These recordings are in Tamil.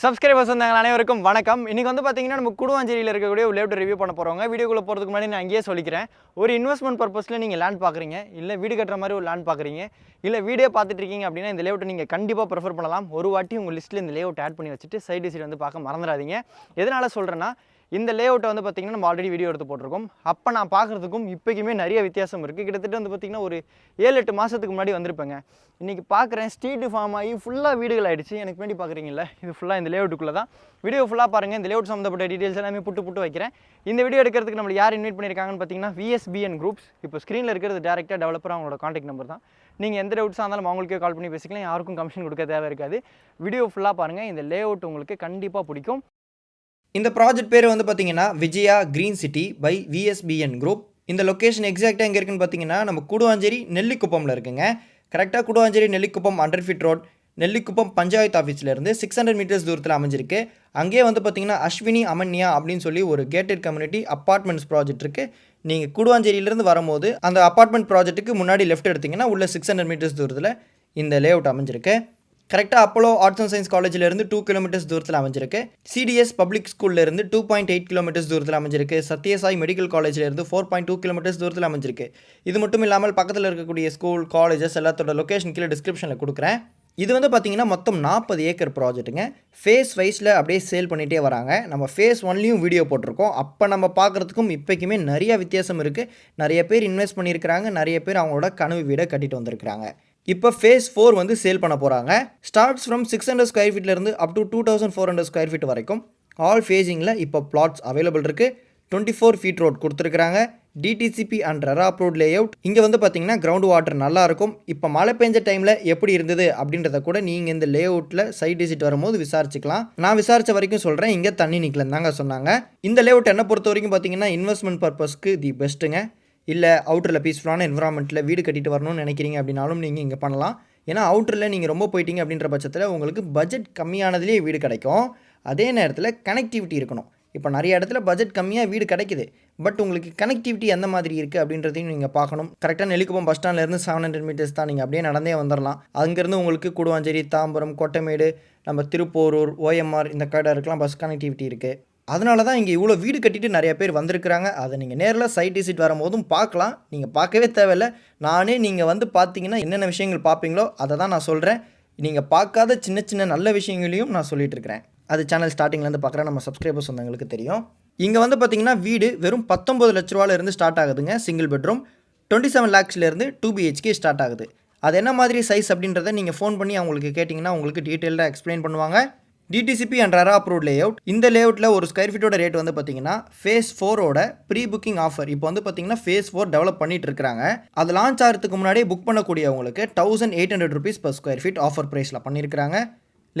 சப்ஸ்கிரைபர்ஸ் வந்தாங்க அனைவருக்கும் வணக்கம். இன்றைக்கி வந்து பார்த்தீங்கன்னா நம்ம குடுவாஞ்சேரியில் இருக்கக்கூடிய ஒரு லேப்டாப் ரிவ்யூ பண்ண போகிறவங்க வீடியோக்குள்ளே போகிறதுக்கு முன்னாடி நான் அங்கேயே சொல்லிக்கிறேன். ஒரு இன்வெஸ்ட்மெண்ட் பர்பஸில் நீங்கள் லேண்ட் பார்க்குறீங்க இல்லை வீடு கட்டுற மாதிரி ஒரு லேண்ட் பார்க்குறீங்க இல்லை வீடியோ பார்த்துட்டு இருக்கீங்க அப்படின்னா இந்த லேவுட்டை நீங்கள் கண்டிப்பாக ப்ரிஃபர் பண்ணலாம். ஒரு வாட்டி உங்கள் லிஸ்ட்டில் இந்த லேவுட் ஆட் பண்ணி வச்சுட்டு சைடு சைடு வந்து பார்க்க மறந்துடாதீங்க. எதனால் சொல்கிறேன்னா இந்த லேஅவுட்டை வந்து பார்த்திங்கன்னா நம்ம ஆல்ரெடி வீடியோ எடுத்து போட்டிருக்கோம். அப்போ நான் பார்க்குறதுக்கும் இப்போக்குமே நிறைய வித்தியாசம் இருக்குது கிட்டத்தட்ட வந்து பார்த்திங்கன்னா ஒரு ஏழு எட்டு மாதத்துக்கு முன்னாடி வந்திருப்பேங்க. இன்றைக்கி பார்க்குறேன் ஸ்ட்ரீட்டு ஃபார்ம் ஆகி ஃபுல்லாக வீடுகள் ஆகிடுச்சு எனக்கு வேண்டி பார்க்குறீங்கல்ல இது ஃபுல்லாக இந்த லேஅவுட்டுக்குள்ளே தான் வீடியோ ஃபுல்லாக பாருங்கள் இந்த லேஅவுட் சம்மந்தப்பட்ட டீட்டெயில்ஸ் எல்லாமே புட்டு புட்டு வைக்கிறேன். இந்த வீடியோ எடுக்கிறதுக்கு நம்மளை யார் இன்வைட் பண்ணியிருக்காங்கன்னு பார்த்தீங்கன்னா விஎஸ்பிஎன் குரூப்ஸ் இப்போ ஸ்க்ரீனில் இருக்கிறது டேரெக்டாக டெவலப்பர் அவங்களோட காண்டாக்ட் நம்பர் தான். நீங்கள் எந்த டவுட்ஸாக இருந்தாலும் அவங்களுக்கே கால் பண்ணி பேசிக்கலாம். யாருக்கும் கமிஷன் கொடுக்க தேவை இருக்காது. வீடியோ ஃபுல்லாக பாருங்கள் இந்த லேஅவுட் உங்களுக்கு கண்டிப்பாக பிடிக்கும். இந்த ப்ராஜெக்ட் பேர் வந்து பார்த்தீங்கன்னா Vijaya green city by VSPN group இந்த லொக்கேஷன் எக்ஸாக்டாக எங்கே இருக்குன்னு பார்த்தீங்கன்னா நம்ம கூடுவாஞ்சேரி நெல்லிக்குப்பமில் இருக்குங்க. கரெக்டாக Guduvanchery Nellikuppam under fit road Nellikuppam panchayat ஆஃபீஸ்லேருந்து சிக்ஸ் ஹண்ட்ரட் மீட்டர்ஸ் தூரத்தில் அமைஞ்சிருக்கு. அங்கேயே வந்து பார்த்தீங்கன்னா அஸ்வினி அமன்யா அப்படின்னு சொல்லி ஒரு கேட்டட் கம்யூனிட்டி அப்பார்ட்மெண்ட்ஸ் ப்ராஜெக்ட் இருக்குது நீங்கள் கூடுவாஞ்சேரியிலேருந்து வரும்போது அந்த அப்பார்ட்மெண்ட் ப்ராஜெக்ட்டுக்கு முன்னாடி லெஃப்ட் எடுத்திங்கன்னா உள்ள சிக்ஸ் ஹண்ட்ரட் மீட்டர்ஸ் தூரத்தில் இந்த லேஅவுட் அமைஞ்சிருக்கு. கரெக்டாக அப்போலோ ஆர்ட்ஸ் அண்ட் சயின்ஸ் காலேஜிலேருந்து டூ கிலோமீட்டர்ஸ் தூரத்தில் அமைஞ்சிருக்கு. சிடிஎஸ் பப்ளிக் ஸ்கூல்லேருந்து டூ பாயிண்ட் எயிட் கிலோமீட்டர்ஸ் தூரத்தில் அமைஞ்சிருக்கு. சத்யசாய் மெடிக்கல் காலேஜ்லேருந்து ஃபோர் பாயிண்ட் டூ கிலோமீட்டர்ஸ் தூரத்தில் அமைஞ்சிருக்கு. இது மட்டும் இல்லாமல் பக்கத்தில் இருக்கக்கூடிய ஸ்கூல் காலேஜஸ் எல்லாத்தோட லொக்கேஷன் கீழே டிஸ்கிரிப்ஷனில் கொடுக்குறேன். இது வந்து பார்த்தீங்கன்னா மொத்தம் நாற்பது ஏக்கர் ப்ராஜெக்ட்டுங்க ஃபேஸ் வைஸில் அப்படியே சேல் பண்ணிகிட்டே வராங்க. நம்ம ஃபேஸ் ஒன்லேயும் வீடியோ போட்டிருக்கோம். அப்போ நம்ம பார்க்குறதுக்கும் இப்போக்குமே நிறைய வித்தியாசம் இருக்குது நிறைய பேர் இன்வெஸ்ட் பண்ணியிருக்கிறாங்க. நிறைய பேர் அவங்களோட கனவு வீடை கட்டிட்டு வந்திருக்கிறாங்க. இப்போ ஃபேஸ் ஃபோர் வந்து சேல் பண்ண போகிறாங்க starts from six hundred square ஃபீட்லேருந்து up to two thousand four hundred square feet வரைக்கும் ஆல் ஃபேஸிங்கில் இப்போ பிளாட்ஸ் அவைலபிள் இருக்குது டுவெண்ட்டி ஃபோர் ஃபீட் ரோட் கொடுத்துருக்குறாங்க DTCP and RERA road layout இங்கே வந்து பார்த்தீங்கன்னா கிரவுண்ட் வாட்டர் நல்லாயிருக்கும் இப்போ மழை பெஞ்ச டைமில் எப்படி இருந்தது அப்படின்றத கூட நீங்கள் இந்த லே அவுட்டில் சைட் விசிட் வரும்போது விசாரிச்சுக்கலாம். நான் விசாரித்த வரைக்கும் சொல்கிறேன் இங்கே தண்ணி நிற்கலன்னு தாங்க சொன்னாங்க. இந்த லே அவுட் என்னை பொறுத்த வரைக்கும் பார்த்தீங்கன்னா இன்வெஸ்ட்மெண்ட் பர்பஸ்க்கு தி பெஸ்ட்டுங்க இல்லை அவுட்டரில் பீஸ்ஃபுல்லான என்விரான்மெண்ட்டில் வீடு கட்டிட்டு வரணும்னு நினைக்கிறீங்க அப்படின்னாலும் நீங்கள் இங்கே பண்ணலாம். ஏன்னா அவுட்டரில் நீங்கள் ரொம்ப போயிட்டீங்க அப்படின்ற பட்சத்தில் உங்களுக்கு பட்ஜெட் கம்மியானதுலேயே வீடு கிடைக்கும். அதே நேரத்தில் கனெக்டிவிட்டி இருக்கணும். இப்போ நிறைய இடத்துல பட்ஜெட் கம்மியாக வீடு கிடைக்குது. பட் உங்களுக்கு கனெக்டிவிட்டி எந்த மாதிரி இருக்குது அப்படின்றதையும் நீங்கள் பார்க்கணும். கரெக்டாக நெல்லிக்குப்பம் பஸ் ஸ்டாண்ட்லேருந்து செவன் ஹண்ட்ரட் மீட்டர்ஸ் தான் நீங்கள் அப்படியே நடந்தே வந்துடலாம் அங்கேருந்து உங்களுக்கு கூடுவாஞ்சேரி தாம்பரம் கொட்டமேடு நம்ம திருப்போரூர் ஓஎம்ஆர் இந்த கடற்கெலாம் பஸ் கனெக்டிவிட்டி இருக்குது அதனால தான் இங்கே இவ்வளோ வீடு கட்டிட்டு நிறைய பேர் வந்திருக்கிறாங்க. அதை நீங்கள் நேரில் சைட் விசிட் வரும்போதும் பார்க்கலாம். நீங்கள் பார்க்கவே தேவையில்ல. நானே நீங்கள் வந்து பார்த்தீங்கன்னா என்னென்ன விஷயங்கள் பார்ப்பீங்களோ அதை தான் நான் சொல்கிறேன் நீங்கள் பார்க்காத சின்ன சின்ன நல்ல விஷயங்களையும் நான் சொல்லிகிட்டு இருக்கிறேன். அது சேனல் ஸ்டார்டிங்லேருந்து பார்க்குறேன் நம்ம சப்ஸ்கிரைபர்ஸ் வந்தவங்களுக்கு தெரியும். இங்கே வந்து பார்த்தீங்கன்னா வீடு வெறும் பத்தொம்பது லட்ச ரூபாயிலிருந்து ஸ்டார்ட் ஆகுதுங்க. சிங்கிள் பெட்ரூம் டுவெண்ட்டி செவன் லேக்ஸ்லேருந்து டூ பிஹெச்கே ஸ்டார்ட் ஆகுது. அது என்ன மாதிரி சைஸ் அப்படின்றத நீங்கள் ஃபோன் பண்ணி அவங்களுக்கு கேட்டிங்கன்னா உங்களுக்கு டீட்டெயிலாக எக்ஸ்பிளைன் பண்ணுவாங்க. DTCP and RERA approve layout இந்த லேஅவுட்டில் ஒரு ஸ்கொயர் ஃபீட்டோட ரேட் வந்து பார்த்தீங்கன்னா ஃபேஸ் ஃபோரோட ப்ரீ புக்கிங் ஆஃபர் இப்போ வந்து பார்த்தீங்கன்னா ஃபேஸ் ஃபோர் டெவலப் பண்ணிட்டு இருக்காங்க. அது லான்ச் ஆகிறதுக்கு முன்னாடியே book பண்ணக்கூடியவங்களுக்கு thousand eight hundred rupees per square feet offer ப்ரைஸில் பண்ணியிருக்காங்க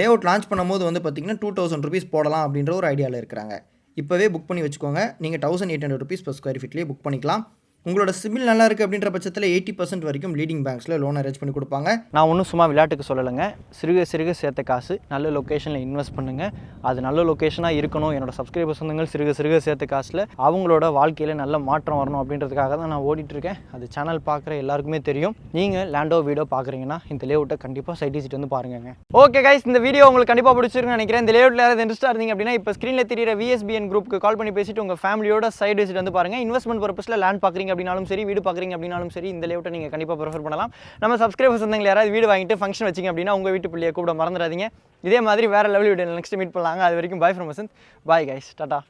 லேஅவுட் லான்ச் பண்ணும்போது வந்து பார்த்தீங்கன்னா டூ தௌசண்ட் ருபீஸ் போடலாம் அப்படின்ற ஒரு ஐடியாவில் இருக்கிறாங்க. இப்போவே புக் பண்ணி வச்சுக்கோங்க. நீங்கள் thousand eight hundred rupees per square ஃபீட்லேயே book பண்ணிக்கலாம். உங்களோட சிபில் நல்லா இருக்குது அப்படின்ற பட்சத்தில் எயிட்டி பர்சன்ட் வரைக்கும் லீடிங் பேங்க்ஸில் லோன் அரேஞ்ச் பண்ணி கொடுப்பாங்க. நான் ஒன்றும் சும்மா விளையாட்டுக்கு சொல்லலைங்க. சிறுக சிறுக சேர்த்த காசு நல்ல லொக்கேஷனில் இன்வெஸ்ட் பண்ணுங்கள் அது நல்ல லொக்கேஷனாக இருக்கணும். என்னோட சப்ஸ்கிரைபர் சொந்தங்கள் சிறுக சிறுக சேர்த்த காசில் அவங்களோட வாழ்க்கையில் நல்ல மாற்றம் வரணும் அப்படின்றதுக்காக தான் நான் ஓடிட்டுருக்கேன் அது சேனல் பார்க்குற எல்லாருக்குமே தெரியும். நீங்கள் லேண்டோ வீடோ பார்க்குறீங்கன்னா இந்த லேஅவுட்டை கண்டிப்பாக சைட் விசிட் வந்து பாருங்க ஓகே கைஸ் இந்த வீடியோ உங்களுக்கு கண்டிப்பாக பிடிச்சிருக்குன்னு நினைக்கிறேன். இந்த லேஅவுட்டில் யாராவது இன்ட்ரெஸ்ட்டாக இருந்தீங்க அப்படின்னா இப்போ ஸ்க்ரீனில் தெரியிற விஎஸ்பிஎன் குரூப்புக்கு கால் பண்ணி பேசிட்டு உங்கள் ஃபேமிலியோட சைட் விசிட் வந்து பாருங்கள் இன்வெஸ்ட்மெண்ட் பர்பஸில் லேண்ட் பார்க்குறீங்க அப்படின்னாலும் சரி வீடு பார்க்குறீங்க அப்படின்னாலும் சரி இந்த லேவுட்டை நீங்கள் கண்டிப்பாக ப்ரிஃபர் பண்ணலாம். நம்ம சப்ஸ்கிரைபர்ஸ் வந்தவங்க யாராவது வீடு வாங்கிட்டு ஃபங்க்ஷன் வச்சிங்க அப்படின்னா உங்கள் வீட்டு பிள்ளையை கூப்பிட மறந்துடாதீங்க. இதே மாதிரி வேறு லெவல் வீடியோ நெக்ஸ்ட் மீட் பண்ணலாங்க. அது வரைக்கும் bye from Vasanth. Bye guys tata